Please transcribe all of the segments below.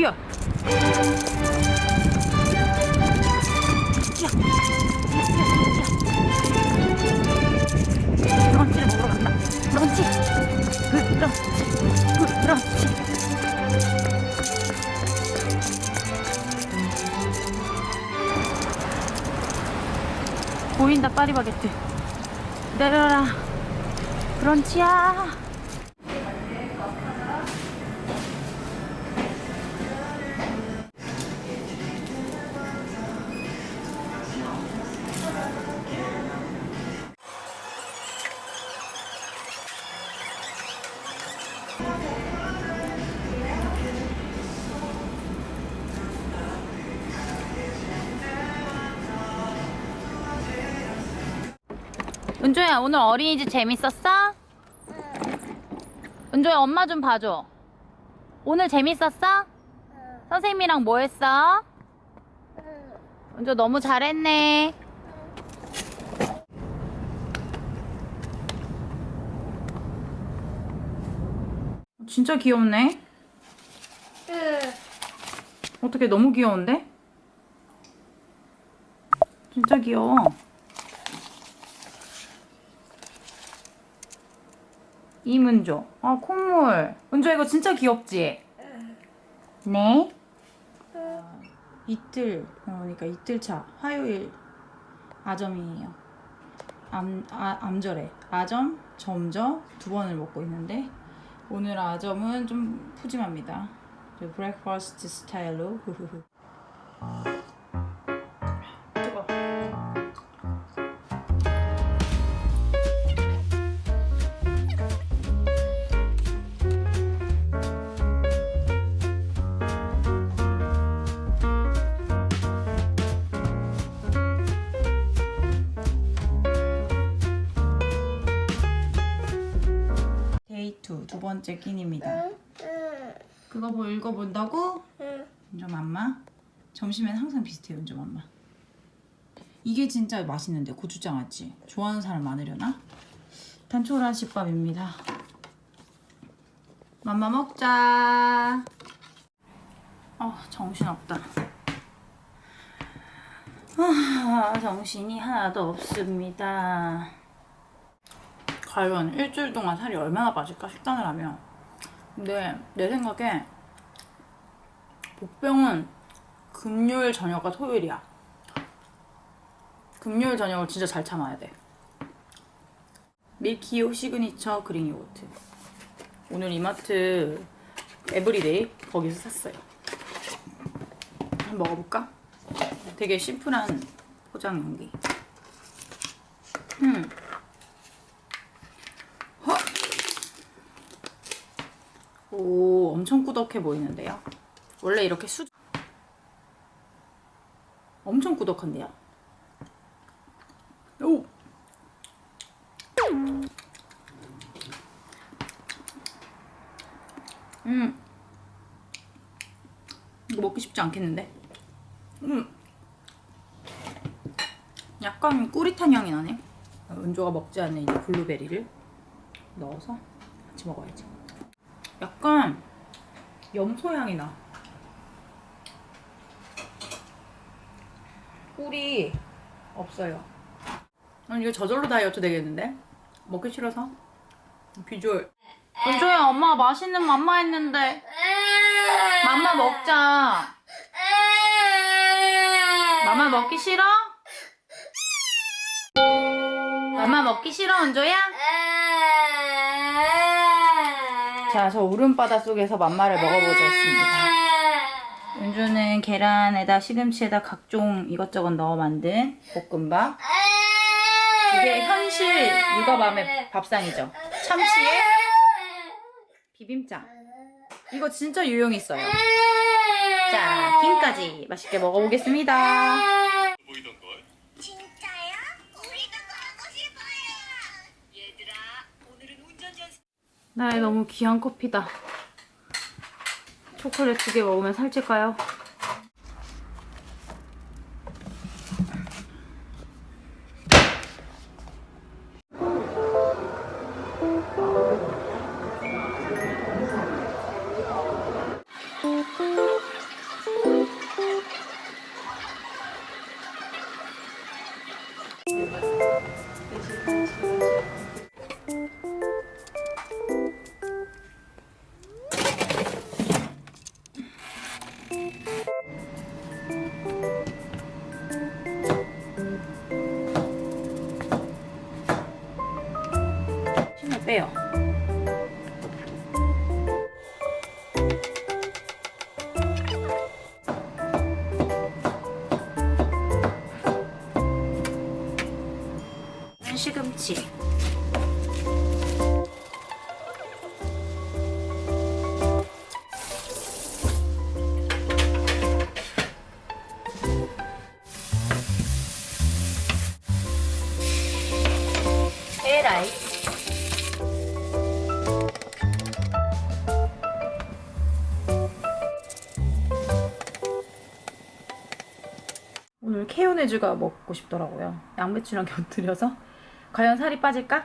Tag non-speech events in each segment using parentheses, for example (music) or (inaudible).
뛰어. 뛰어. 뛰어. 브런치를 먹으러 간다. 브런치. 브런치. 브런치. 보인다 파리바게트. 내려라. 브런치야. 은조야 오늘 어린이집 재밌었어? 은조야 엄마 좀 봐줘. 오늘 재밌었어? 선생님이랑 뭐 했어? 은조 너무 잘했네. 진짜 귀엽네. 어떻게 너무 귀여운데? 진짜 귀여워. 이문조. 아, 콧물. 은조 이거 진짜 귀엽지? 네. 이틀, 그러니까 이틀 차, 화요일 아점이에요. 암, 아, 암절에. 아점, 점저 두 번을 먹고 있는데, 오늘 아점은 좀 푸짐합니다. 저 브렉퍼스트 스타일로. 후후후. 2, 두 번째 끼니입니다. 그거 뭐 읽어본다고? 은좀 맘마. 점심엔 항상 비슷해요, 은좀 맘마. 이게 진짜 맛있는데 고추장 아찌. 좋아하는 사람 많으려나? 단초라 집밥입니다. 맘마 먹자. 아 정신없다. 아 정신이 하나도 없습니다. 과연 일주일 동안 살이 얼마나 빠질까 식단을 하면 근데 내 생각에 복병은 금요일 저녁과 토요일이야. 금요일 저녁을 진짜 잘 참아야 돼. 밀키오 시그니처 그린 요거트. 오늘 이마트 에브리데이 거기서 샀어요. 한번 먹어볼까? 되게 심플한 포장 용기. 음. 오, 엄청 꾸덕해 보이는데요. 원래 이렇게 수 엄청 꾸덕한데요. 오. 음. 이거 먹기 쉽지 않겠는데? 음. 약간 꾸릿한 향이 나네. 은조가 먹지 않는 이제 블루베리를 넣어서 같이 먹어야지. 약간 염소 향이 나. 꿀이 없어요. 이거 저절로 다이어트 되겠는데? 먹기 싫어서? 비주얼. 은조야 엄마 맛있는 맘마 했는데 맘마 먹자. 맘마 먹기 싫어? 맘마 먹기 싫어 은조야? 자, 저 울음바다 속에서 맘마를 먹어보자 했습니다. 은주는 계란에다 시금치에다 각종 이것저것 넣어 만든 볶음밥. 이게 현실 육아맘의 밥상이죠. 참치에 비빔장. 이거 진짜 유용 있어요. 자, 김까지 맛있게 먹어보겠습니다. 보이던 걸. 진짜요? 우리도 가고 싶어요. 얘들아, 오늘은 운전 연습. 나의 너무 귀한 커피다. 초콜릿 두 개 먹으면 살찔까요? 에라이. 오늘 케요네즈가 먹고 싶더라고요. 양배추랑 (laughs) 곁들여서 과연 살이 빠질까?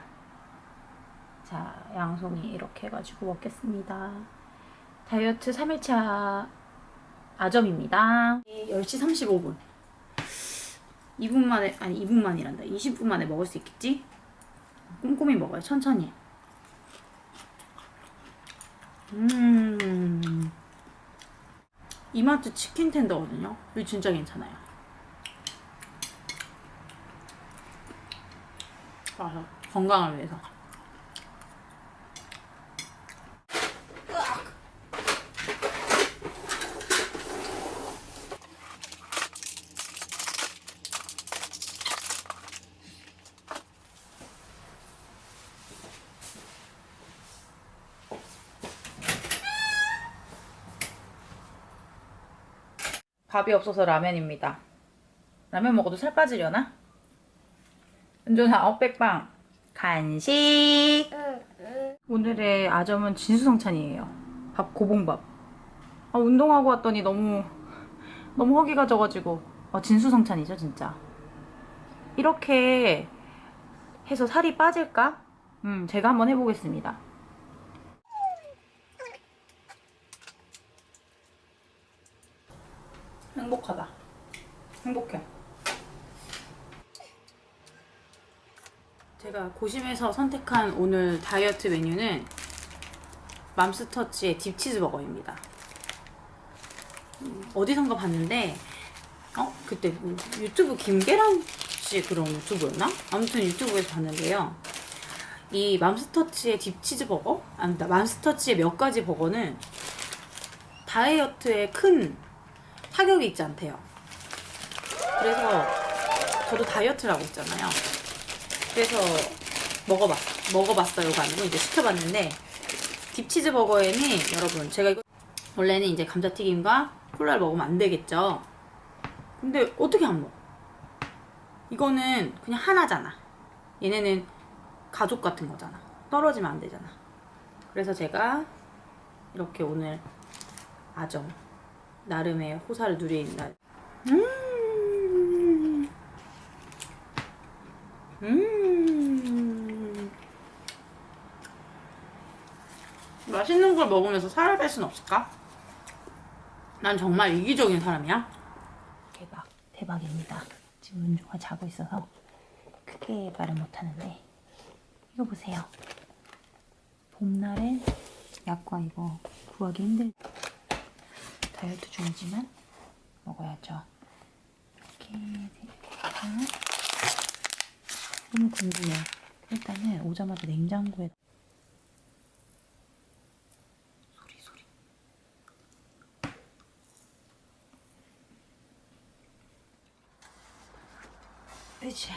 자, 양송이 이렇게 해가지고 먹겠습니다. 다이어트 3일차 아점입니다. 10시 35분. 2분 만에, 아니 2분 만이란다. 20분 만에 먹을 수 있겠지? 꼼꼼히 먹어요. 천천히. 음. 이마트 치킨 텐더거든요. 이거 진짜 괜찮아요. 맞아. 건강을 위해서. 밥이 없어서 라면입니다. 라면 먹어도 살 빠지려나? 은준아 아웃백빵 간식. 오늘의 아점은 진수성찬이에요. 밥 고봉밥. 아, 운동하고 왔더니 너무 너무 허기가 져가지고. 아, 진수성찬이죠 진짜. 이렇게 해서 살이 빠질까? 음 제가 한번 해보겠습니다. 행복하다. 행복해 제가 고심해서 선택한 오늘 다이어트 메뉴는 맘스터치의 딥치즈버거입니다. 음, 어디선가 봤는데 어 그때 뭐 유튜브 김계란 씨 그런 유튜브였나? 아무튼 유튜브에서 봤는데요. 이 맘스터치의 딥치즈버거 아니다 맘스터치의 몇 가지 버거는 다이어트에 큰 타격이 있지 않대요. 그래서 저도 다이어트를 하고 있잖아요. 그래서 먹어봤, 먹어봤어요가 아니고 이제 시켜봤는데 딥치즈 버거에는 여러분 제가 이거 원래는 이제 감자튀김과 콜라를 먹으면 안 되겠죠. 근데 어떻게 안 먹어? 이거는 그냥 하나잖아. 얘네는 가족 같은 거잖아. 떨어지면 안 되잖아. 그래서 제가 이렇게 오늘 아점 나름의 호사를 누리는 날. 음. 음. 걸 먹으면서 살을 뺄 순 없을까? 난 정말 이기적인 사람이야. 대박, 대박입니다. 지금 은주가 자고 있어서 크게 말을 못 하는데 이거 보세요. 봄날에 약과 이거 구하기 힘들. 다이어트 중이지만 먹어야죠. 이렇게. 너무 궁금해. 일단은 오자마자 냉장고에 소리 소리. 으쌰.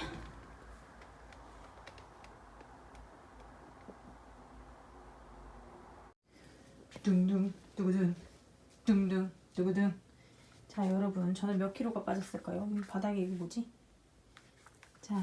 둥둥 두구둥 둥둥 두구둥 자 여러분 저는 몇 킬로가 빠졌을까요? 이 바닥에 이거 뭐지? 자